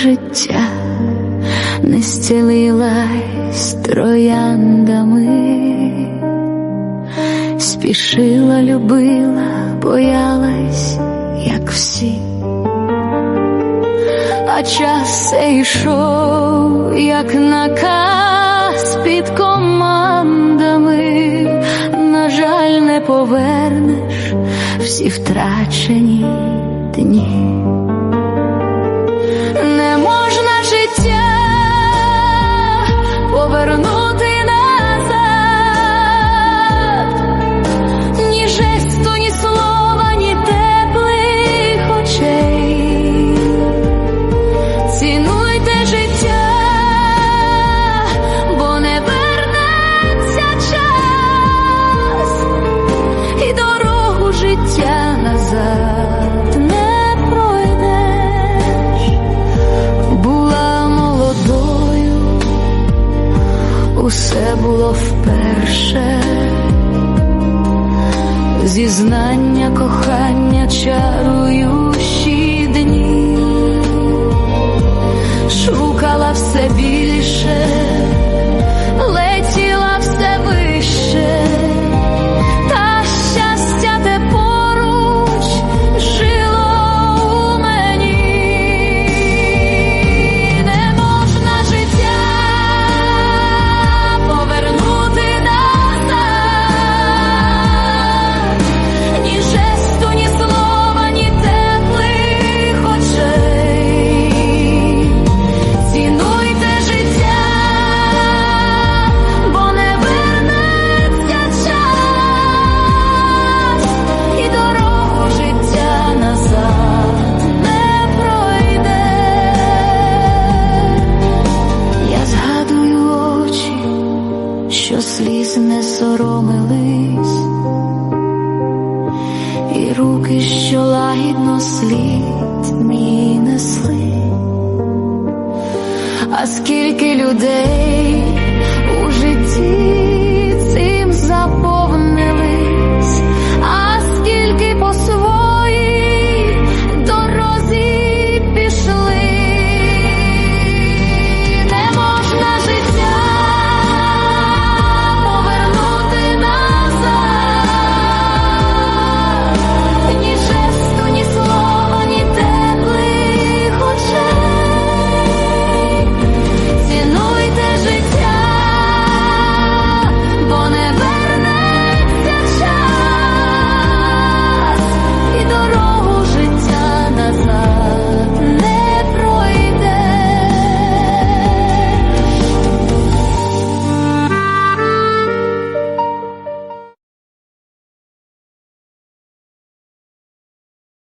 життя не стілилась трояндами, спішила, любила, боялась, як всі, а час все йшов, як наказ під командами, на жаль, не повернеш всі втрачені дні. Було вперше. Зізнання, кохання, чаруючі сліз не соромились, і руки, що лагідно слід мій несли. А скільки людей у житті